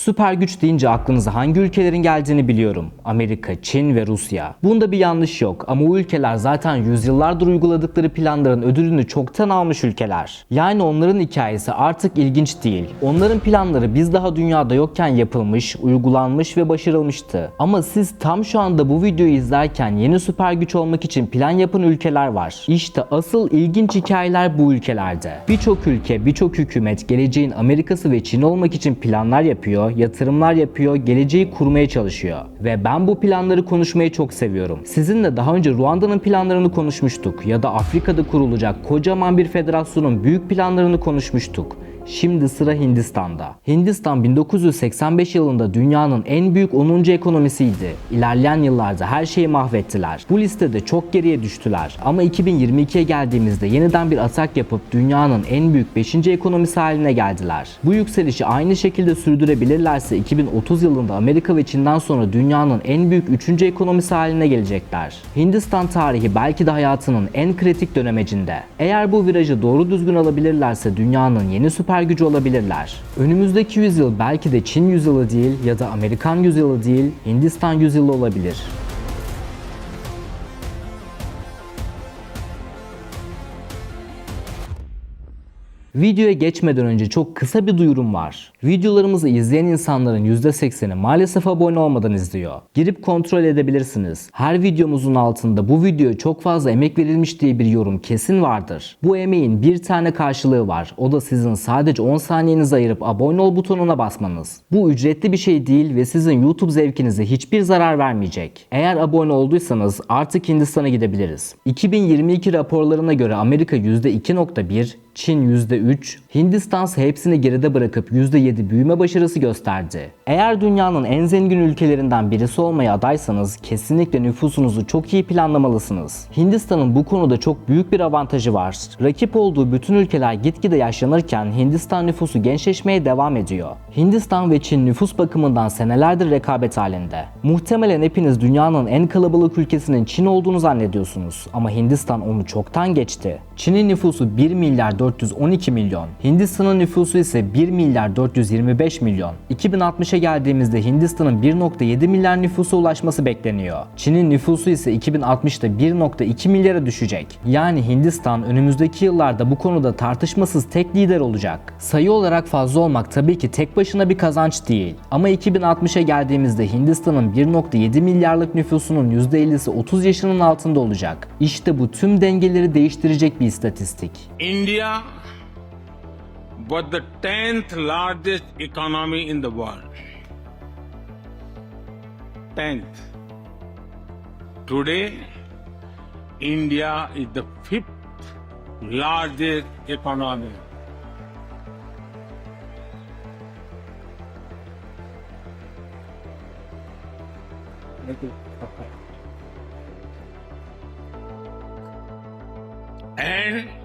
Süper güç deyince aklınıza hangi ülkelerin geldiğini biliyorum. Amerika, Çin ve Rusya. Bunda bir yanlış yok ama o ülkeler zaten yüzyıllardır uyguladıkları planların ödülünü çoktan almış ülkeler. Yani onların hikayesi artık ilginç değil. Onların planları biz daha dünyada yokken yapılmış, uygulanmış ve başarılmıştı. Ama siz tam şu anda bu videoyu izlerken yeni süper güç olmak için plan yapan ülkeler var. İşte asıl ilginç hikayeler bu ülkelerde. Birçok ülke, birçok hükümet geleceğin Amerika'sı ve Çin olmak için planlar yapıyor, yatırımlar yapıyor, geleceği kurmaya çalışıyor. Ve ben bu planları konuşmayı çok seviyorum. Sizinle daha önce Ruanda'nın planlarını konuşmuştuk ya da Afrika'da kurulacak kocaman bir federasyonun büyük planlarını konuşmuştuk. Şimdi sıra Hindistan'da. Hindistan 1985 yılında dünyanın en büyük 10. ekonomisiydi. İlerleyen yıllarda her şeyi mahvettiler. Bu listede çok geriye düştüler. Ama 2022'ye geldiğimizde yeniden bir atak yapıp dünyanın en büyük 5. ekonomisi haline geldiler. Bu yükselişi aynı şekilde sürdürebilirlerse 2030 yılında Amerika ve Çin'den sonra dünyanın en büyük 3. ekonomisi haline gelecekler. Hindistan tarihi belki de hayatının en kritik dönemecinde. Eğer bu virajı doğru düzgün alabilirlerse dünyanın yeni süper gücü olabilirler. Önümüzdeki yüzyıl belki de Çin yüzyılı değil ya da Amerikan yüzyılı değil, Hindistan yüzyılı olabilir. Videoya geçmeden önce çok kısa bir duyurum var. Videolarımızı izleyen insanların %80'i maalesef abone olmadan izliyor. Girip kontrol edebilirsiniz. Her videomuzun altında bu videoya çok fazla emek verilmiş diye bir yorum kesin vardır. Bu emeğin bir tane karşılığı var. O da sizin sadece 10 saniyenizi ayırıp abone ol butonuna basmanız. Bu ücretli bir şey değil ve sizin YouTube zevkinize hiçbir zarar vermeyecek. Eğer abone olduysanız artık Hindistan'a gidebiliriz. 2022 raporlarına göre Amerika %2.1, Çin %3, Hindistan ise hepsini geride bırakıp %7 büyüme başarısı gösterdi. Eğer dünyanın en zengin ülkelerinden birisi olmaya adaysanız kesinlikle nüfusunuzu çok iyi planlamalısınız. Hindistan'ın bu konuda çok büyük bir avantajı var. Rakip olduğu bütün ülkeler gitgide yaşlanırken Hindistan nüfusu gençleşmeye devam ediyor. Hindistan ve Çin nüfus bakımından senelerdir rekabet halinde. Muhtemelen hepiniz dünyanın en kalabalık ülkesinin Çin olduğunu zannediyorsunuz ama Hindistan onu çoktan geçti. Çin'in nüfusu 1 milyar 412 milyon. Hindistan'ın nüfusu ise 1 milyar 425 milyon. 2060'a geldiğimizde Hindistan'ın 1.7 milyar nüfusa ulaşması bekleniyor. Çin'in nüfusu ise 2060'da 1.2 milyara düşecek. Yani Hindistan önümüzdeki yıllarda bu konuda tartışmasız tek lider olacak. Sayı olarak fazla olmak tabii ki tek başına bir kazanç değil. Ama 2060'a geldiğimizde Hindistan'ın 1.7 milyarlık nüfusunun %50'si 30 yaşının altında olacak. İşte bu tüm dengeleri değiştirecek bir istatistik. India was the 10th largest economy in the world. 10th. Today, India is the fifth largest economy. And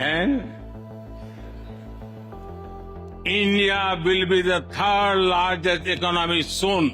and India will be the third largest economy soon.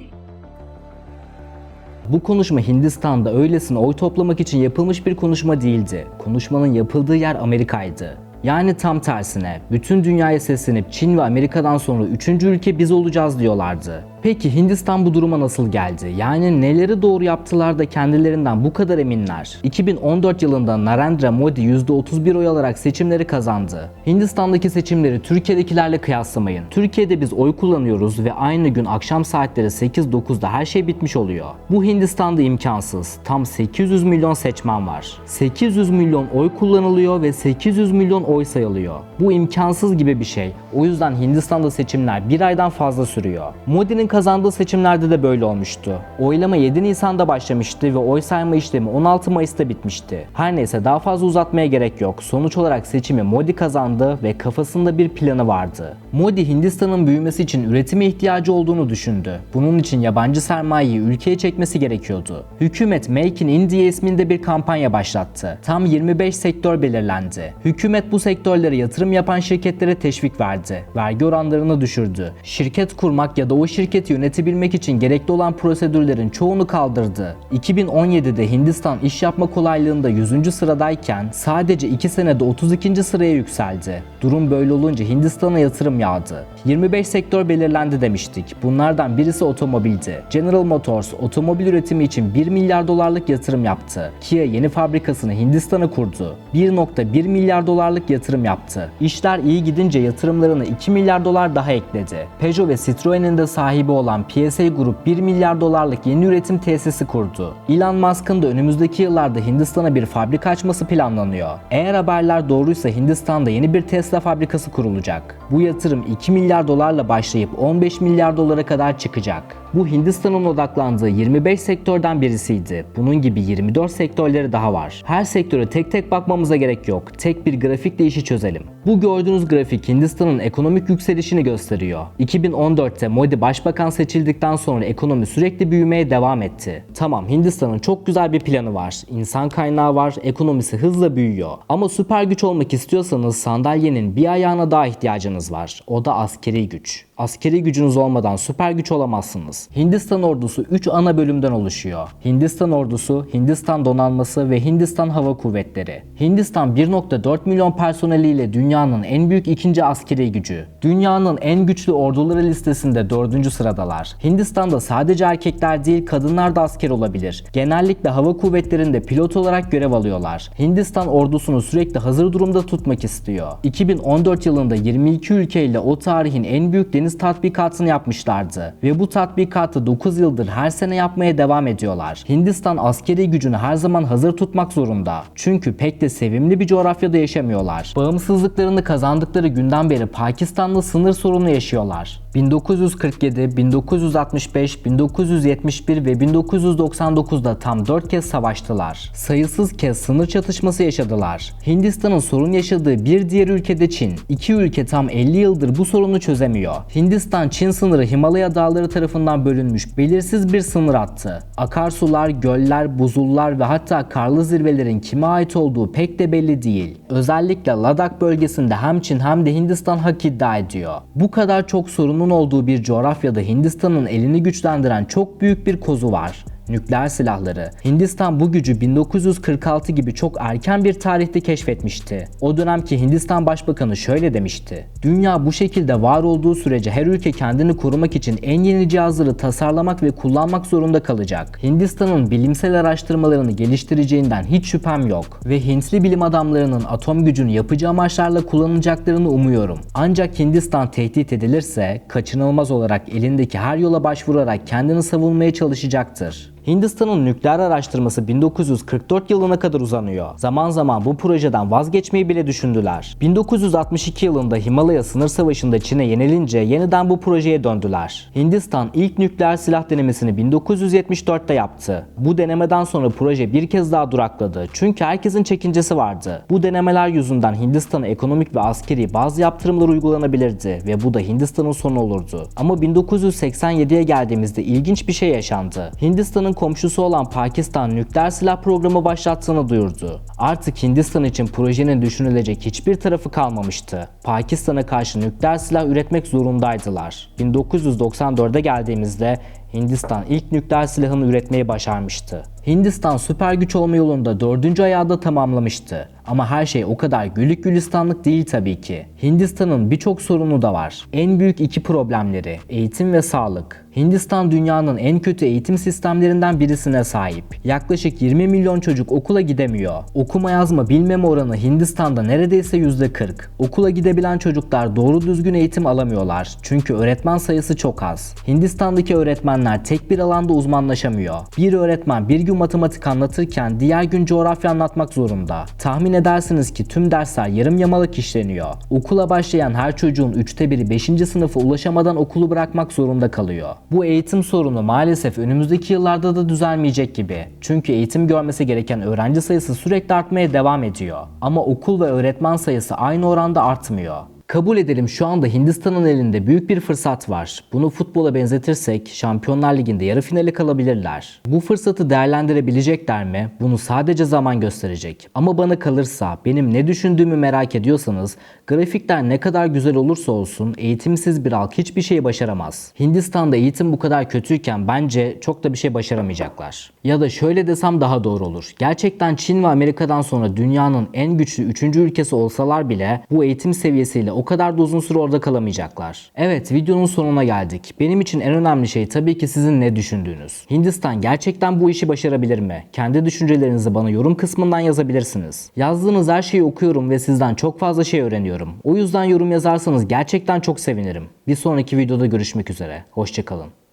Bu konuşma Hindistan'da öylesine oy toplamak için yapılmış bir konuşma değildi. Konuşmanın yapıldığı yer Amerika'ydı. Yani tam tersine bütün dünyaya seslenip Çin ve Amerika'dan sonra üçüncü ülke biz olacağız diyorlardı. Peki Hindistan bu duruma nasıl geldi? Yani neleri doğru yaptılar da kendilerinden bu kadar eminler? 2014 yılında Narendra Modi %31 oy alarak seçimleri kazandı. Hindistan'daki seçimleri Türkiye'dekilerle kıyaslamayın. Türkiye'de biz oy kullanıyoruz ve aynı gün akşam saatleri 8-9'da her şey bitmiş oluyor. Bu Hindistan'da imkansız. Tam 800 milyon seçmen var. 800 milyon oy kullanılıyor ve 800 milyon oy sayılıyor. Bu imkansız gibi bir şey. O yüzden Hindistan'da seçimler bir aydan fazla sürüyor. Modi'nin kazandığı seçimlerde de böyle olmuştu. Oylama 7 Nisan'da başlamıştı ve oy sayma işlemi 16 Mayıs'ta bitmişti. Her neyse daha fazla uzatmaya gerek yok. Sonuç olarak seçimi Modi kazandı ve kafasında bir planı vardı. Modi Hindistan'ın büyümesi için üretime ihtiyacı olduğunu düşündü. Bunun için yabancı sermayeyi ülkeye çekmesi gerekiyordu. Hükümet Make in India isminde bir kampanya başlattı. Tam 25 sektör belirlendi. Hükümet bu sektörlere yatırım yapan şirketlere teşvik verdi. Vergi oranlarını düşürdü. Şirket kurmak ya da o şirketi yönetebilmek için gerekli olan prosedürlerin çoğunu kaldırdı. 2017'de Hindistan iş yapma kolaylığında 100. sıradayken sadece 2 senede 32. sıraya yükseldi. Durum böyle olunca Hindistan'a yatırım yağdı. 25 sektör belirlendi demiştik. Bunlardan birisi otomobildi. General Motors otomobil üretimi için 1 milyar dolarlık yatırım yaptı. Kia yeni fabrikasını Hindistan'a kurdu. 1.1 milyar dolarlık yatırım yaptı. İşler iyi gidince yatırımlarını 2 milyar dolar daha ekledi. Peugeot ve Citroen'in de sahibi olan PSA Group 1 milyar dolarlık yeni üretim tesisi kurdu. Elon Musk'ın da önümüzdeki yıllarda Hindistan'a bir fabrika açması planlanıyor. Eğer haberler doğruysa Hindistan'da yeni bir Tesla fabrikası kurulacak. Bu yatırım 2 milyar dolarla başlayıp 15 milyar dolara kadar çıkacak. Bu Hindistan'ın odaklandığı 25 sektörden birisiydi. Bunun gibi 24 sektörleri daha var. Her sektöre tek tek bakmamıza gerek yok. Tek bir grafikle işi çözelim. Bu gördüğünüz grafik Hindistan'ın ekonomik yükselişini gösteriyor. 2014'te Modi başbakan seçildikten sonra ekonomi sürekli büyümeye devam etti. Tamam Hindistan'ın çok güzel bir planı var. İnsan kaynağı var, ekonomisi hızla büyüyor. Ama süper güç olmak istiyorsanız sandalyenin bir ayağına daha ihtiyacınız var. O da askeri güç. Askeri gücünüz olmadan süper güç olamazsınız. Hindistan ordusu 3 ana bölümden oluşuyor. Hindistan ordusu, Hindistan donanması ve Hindistan hava kuvvetleri. Hindistan 1.4 milyon personeliyle dünyanın en büyük ikinci askeri gücü. Dünyanın en güçlü orduları listesinde 4. sıradalar. Hindistan'da sadece erkekler değil kadınlar da asker olabilir. Genellikle hava kuvvetlerinde pilot olarak görev alıyorlar. Hindistan ordusunu sürekli hazır durumda tutmak istiyor. 2014 yılında 22 ülkeyle o tarihin en büyük deniz tatbikatını yapmışlardı ve bu tatbikatı 9 yıldır her sene yapmaya devam ediyorlar. Hindistan askeri gücünü her zaman hazır tutmak zorunda. Çünkü pek de sevimli bir coğrafyada yaşamıyorlar. Bağımsızlıklarını kazandıkları günden beri Pakistan'la sınır sorunu yaşıyorlar. 1947, 1965, 1971 ve 1999'da tam 4 kez savaştılar. Sayısız kez sınır çatışması yaşadılar. Hindistan'ın sorun yaşadığı bir diğer ülkede Çin. İki ülke tam 50 yıldır bu sorunu çözemiyor. Hindistan-Çin sınırı Himalaya dağları tarafından bölünmüş belirsiz bir sınır hattı. Akarsular, göller, buzullar ve hatta karlı zirvelerin kime ait olduğu pek de belli değil. Özellikle Ladakh bölgesinde hem Çin hem de Hindistan hak iddia ediyor. Bu kadar çok sorunun olduğu bir coğrafyada Hindistan'ın elini güçlendiren çok büyük bir kozu var nükleer silahları. Hindistan bu gücü 1946 gibi çok erken bir tarihte keşfetmişti. O dönemki Hindistan Başbakanı şöyle demişti. Dünya bu şekilde var olduğu sürece her ülke kendini korumak için en yeni cihazları tasarlamak ve kullanmak zorunda kalacak. Hindistan'ın bilimsel araştırmalarını geliştireceğinden hiç şüphem yok ve Hintli bilim adamlarının atom gücünü yapıcı amaçlarla kullanacaklarını umuyorum. Ancak Hindistan tehdit edilirse kaçınılmaz olarak elindeki her yola başvurarak kendini savunmaya çalışacaktır. Hindistan'ın nükleer araştırması 1944 yılına kadar uzanıyor. Zaman zaman bu projeden vazgeçmeyi bile düşündüler. 1962 yılında Himalaya sınır savaşında Çin'e yenilince yeniden bu projeye döndüler. Hindistan ilk nükleer silah denemesini 1974'te yaptı. Bu denemeden sonra proje bir kez daha durakladı. Çünkü herkesin çekincesi vardı. Bu denemeler yüzünden Hindistan'a ekonomik ve askeri bazı yaptırımlar uygulanabilirdi ve bu da Hindistan'ın sonu olurdu. Ama 1987'ye geldiğimizde ilginç bir şey yaşandı. Hindistan'ın komşusu olan Pakistan nükleer silah programı başlattığını duyurdu. Artık Hindistan için projenin düşünülecek hiçbir tarafı kalmamıştı. Pakistan'a karşı nükleer silah üretmek zorundaydılar. 1994'e geldiğimizde Hindistan ilk nükleer silahını üretmeyi başarmıştı. Hindistan süper güç olma yolunda dördüncü ayağı da tamamlamıştı. Ama her şey o kadar güllük gülistanlık değil tabii ki. Hindistan'ın birçok sorunu da var. En büyük iki problemleri eğitim ve sağlık. Hindistan dünyanın en kötü eğitim sistemlerinden birisine sahip. Yaklaşık 20 milyon çocuk okula gidemiyor. Okuma yazma bilmeme oranı Hindistan'da neredeyse %40. Okula gidebilen çocuklar doğru düzgün eğitim alamıyorlar. Çünkü öğretmen sayısı çok az. Hindistan'daki öğretmenler tek bir alanda uzmanlaşamıyor. Bir öğretmen bir gün matematik anlatırken diğer gün coğrafya anlatmak zorunda. Tahmin edersiniz ki tüm dersler yarım yamalık işleniyor. Okula başlayan her çocuğun üçte biri 5. sınıfa ulaşamadan okulu bırakmak zorunda kalıyor. Bu eğitim sorunu maalesef önümüzdeki yıllarda da düzelmeyecek gibi. Çünkü eğitim görmesi gereken öğrenci sayısı sürekli artmaya devam ediyor. Ama okul ve öğretmen sayısı aynı oranda artmıyor. Kabul edelim şu anda Hindistan'ın elinde büyük bir fırsat var. Bunu futbola benzetirsek Şampiyonlar Ligi'nde yarı finale kalabilirler. Bu fırsatı değerlendirebilecekler mi? Bunu sadece zaman gösterecek. Ama bana kalırsa benim ne düşündüğümü merak ediyorsanız grafikler ne kadar güzel olursa olsun eğitimsiz bir halk hiçbir şey başaramaz. Hindistan'da eğitim bu kadar kötüyken bence çok da bir şey başaramayacaklar. Ya da şöyle desem daha doğru olur. Gerçekten Çin ve Amerika'dan sonra dünyanın en güçlü 3. ülkesi olsalar bile bu eğitim seviyesiyle o kadar da uzun süre orada kalamayacaklar. Evet videonun sonuna geldik. Benim için en önemli şey tabii ki sizin ne düşündüğünüz. Hindistan gerçekten bu işi başarabilir mi? Kendi düşüncelerinizi bana yorum kısmından yazabilirsiniz. Yazdığınız her şeyi okuyorum ve sizden çok fazla şey öğreniyorum. O yüzden yorum yazarsanız gerçekten çok sevinirim. Bir sonraki videoda görüşmek üzere. Hoşçakalın.